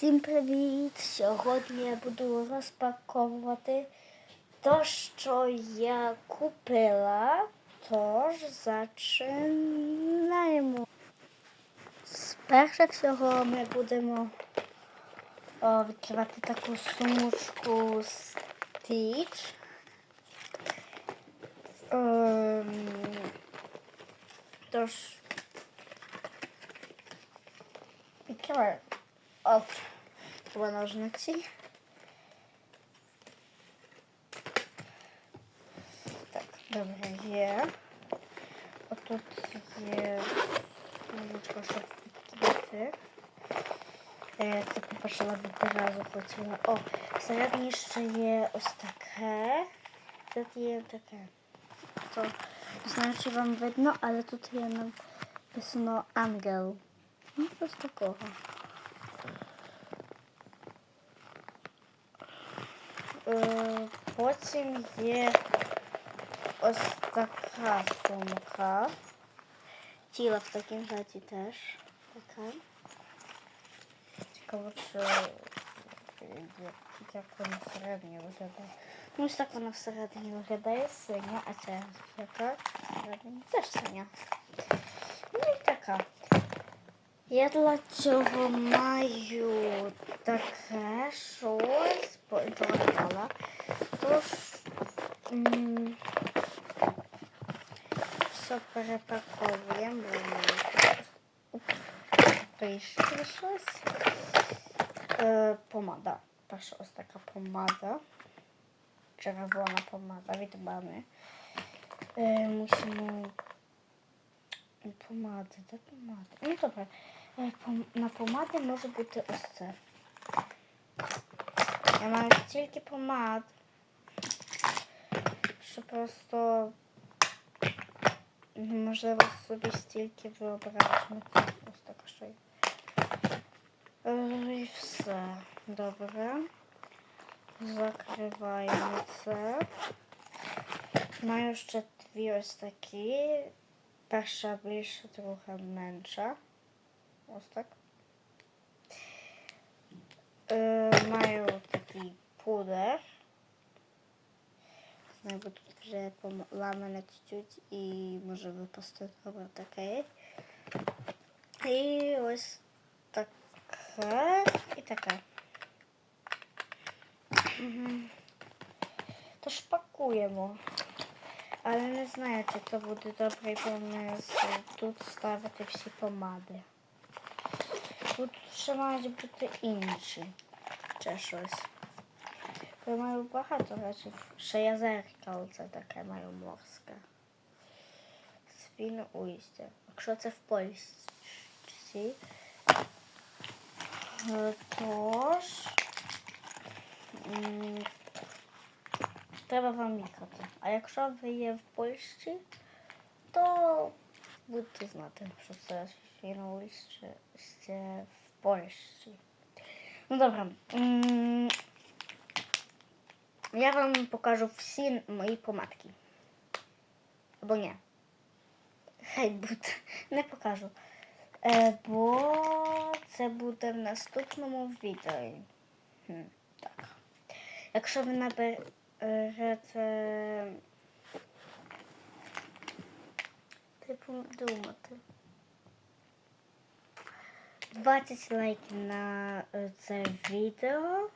Всім привіт! Сьогодні я буду розпаковувати те, що я купила. Тож зачинаємо. Спершу всього ми будемо о, відкривати таку сумочку Stitch. Ем, тож відкриваю. Оп, треба ножниці. Так, добре, є. Отут є сумочка, щоб відкрити. Е, Це по-перше, відразу хотіла. О, всередині ще є ось таке. Тут є таке. То, не знаю, чи вам видно, але тут є написано ангел. Ну, ось такого. Потім є ось така сумка. Тіла в такому жаті теж. Така. Цікаво, що як, як вона всередині виглядає. Ну, ось так вона всередині виглядає синя, а ця яка всередині теж синя. Ну і така. Я для цього маю таке щось поінтервала. Тож м, все перепаковуємо. Прийшло щось. Е, помада. Перша ось така помада. Червона помада від мене. Е, мусимо Помади, де помади? Ну добре. Е, На помади може бути ось це. Я маю стільки помад, що просто неможливо собі стільки виображати. Ось так що є. Е, І все. Добре. Закриваємо це. Маю ще дві ось такі. Перша більша, друга менша. Ось так. Е, маю такий пудер. Знаю, бо тут вже поламане чуть-чуть і може випасти добре таке. І ось таке і таке. Угу. Тож пакуємо. Але не знаю, чи то буде добрий помис тут ставити всі помади. Тут ще мають бути інші. Ще щось. Я маю багато речей. Ще я зеркало це таке маю морське. Свіно уїстя. Якщо це в Польщі. Е, Тож. Треба вам їхати. А якщо ви є в Польщі, то будете знати, що це фінальще в Польщі. Ну добре. Я вам покажу всі мої помадки. Або ні. Хай буде. Не покажу. Е, бо це буде в наступному відео. Хм, так. Якщо ви наберете типу думати. 20 лайків на е, це відео,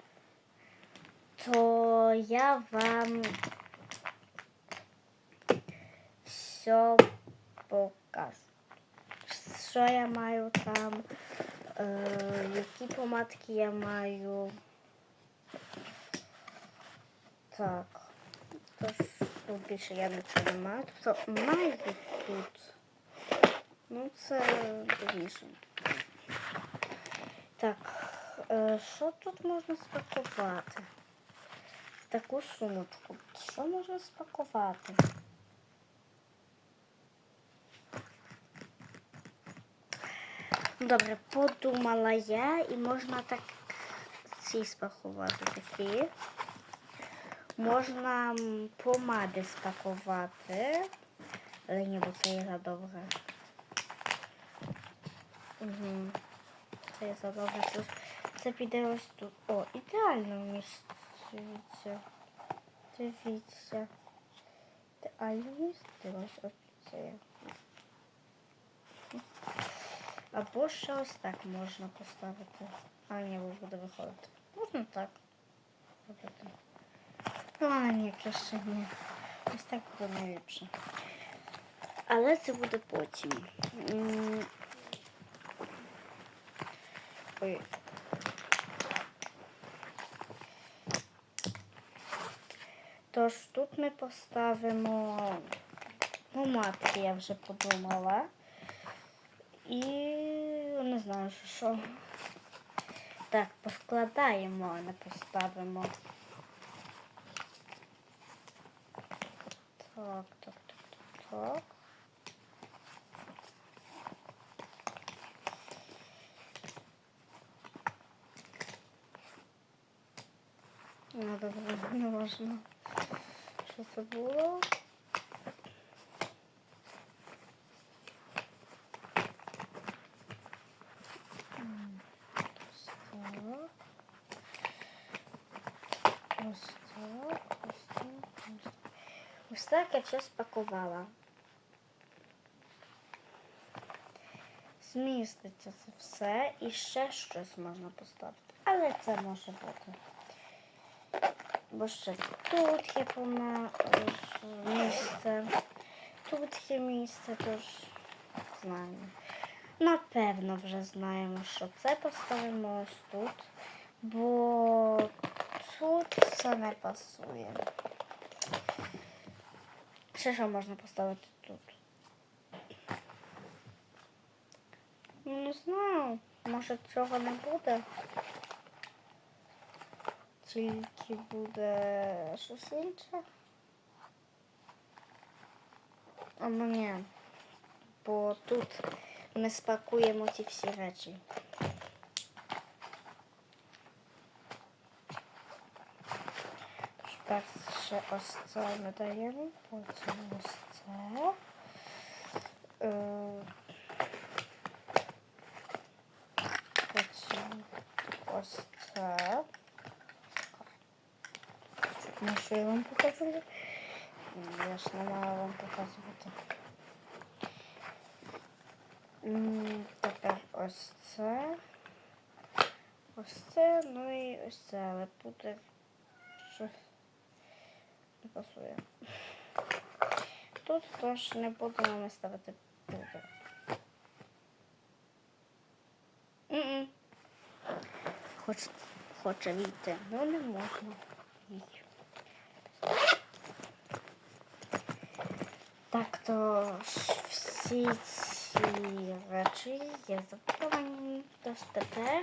то я вам все покажу. Що я маю там, е, які помадки я маю. Так. Тож тут більше я нічого не маю. Тобто маю тут. Ну, це пізніше. Так, е, що тут можна спакувати? Таку сумочку. Що можна спакувати? Добре, подумала я і можна так ці спакувати такі. Можна помади спакувати. Але ні, бо це є задовго. Угу. Це є задовго. Це, це піде ось тут. О, ідеально вміститься. Дивіться. Ідеально вмістилось ось це. Або ще ось так можна поставити. А, ні, бо буде виходити. Можна так робити. Ну, а ні, краще ні. Ось так буде найліпше. Але це буде потім. Ой. Тож тут ми поставимо ну, матки, я вже подумала. І не знаю, що. Так, поскладаємо, а не поставимо. Так, так, так, так, так. Добре, не можна. Що це було? Так. Ось так, ось так, ось так. Ось так я все спакувала. Зміститься це все і ще щось можна поставити. Але це може бути. Бо ще тут є повна е, місце. Тут є місце, тож знаємо. Напевно, вже знаємо, що це поставимо ось тут, бо тут це не пасує. Ще що можна поставити тут? Ну, Не знаю, може цього не буде. Тільки буде щось інше. А ні. Бо тут ми спакуємо ці всі речі. Перше ось це ми даємо, потім ось це. Е, Потім ось це. Ну, що я вам покажу? Я ж не маю вам показувати. Тепер ось це. Ось це, ну і ось це, але буде щось пасує. Тут теж не будемо ми ставити пудер. Хоч, хоче війти, ну не можна. Так, то всі ці речі є запаковані. Тож тепер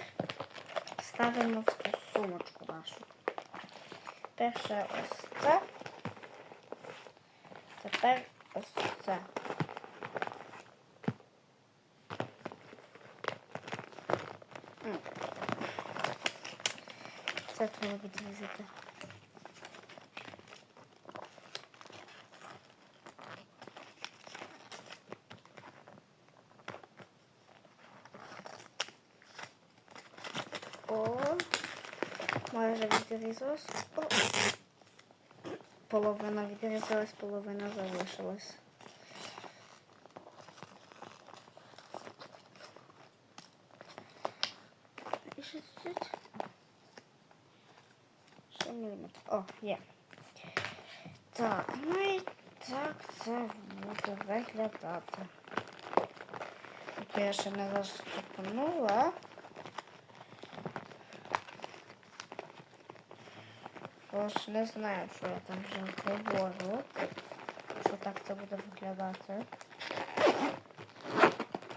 ставимо в цю сумочку нашу. Перше ось це. Тепер ось це. Це треба відрізати. О, майже відрізалось. Половина відрізалась, половина залишилась. І ще чуть. Ще міліметр. О, є. Так, ну і так це буде виглядати. Я ще не заштрипнула. Тож не знаю, що я там вже говорю. Що так це буде виглядати.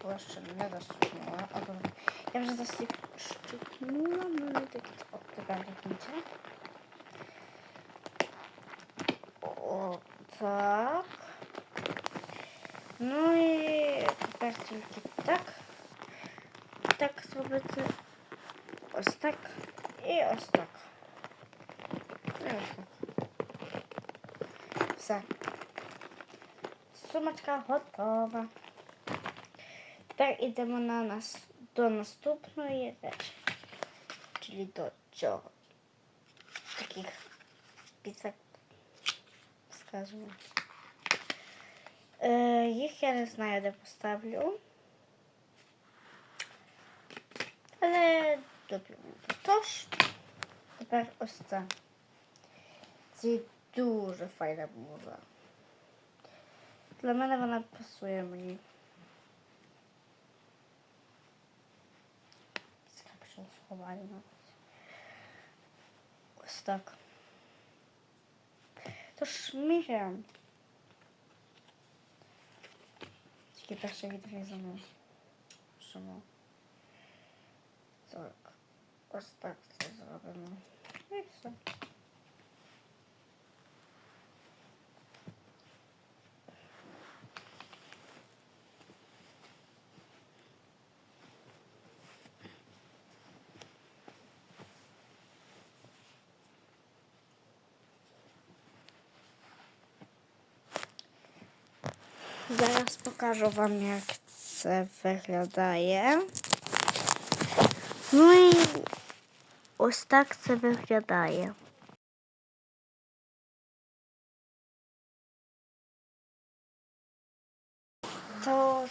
Я ще не заступнула. А добре. Я вже заступнула, ну не такі. О, тепер до кінця. О, так. Ну і тепер тільки так. Так зробити. Ось так. І ось так. І ось так. Все. Сумочка готова. Тепер йдемо на нас до наступної речі. прийшли до цього. Таких піцак, скажімо. Е, їх я не знаю, де поставлю. Але добре. Тож, тепер ось це. Це дуже файна мова. Для мене вона пасує мені. Це капюшон сховаю навіть. Ось так. Тож міряємо. Тільки перше відрізано. Шумо. Так. Ось так це зробимо. І все. Зараз покажу вам, як це виглядає. Ну і ось так це виглядає. Тож,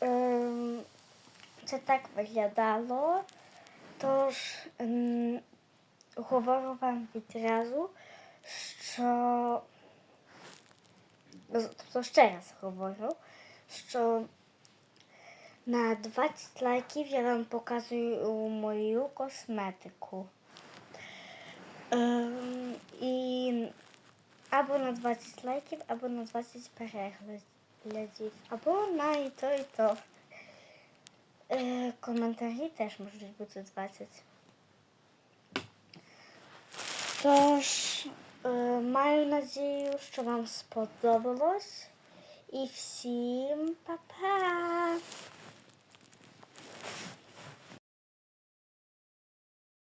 ем, це так виглядало. Тож, ем, говорю вам відразу, що Тобто ще раз говорю, що на 20 лайків я вам показую мою косметику. Ем, і або на 20 лайків, або на 20 переглядів, або на і то, і то. Е, коментарі теж можуть бути 20. Тож, маю надію, що вам сподобалось. І всім па-па!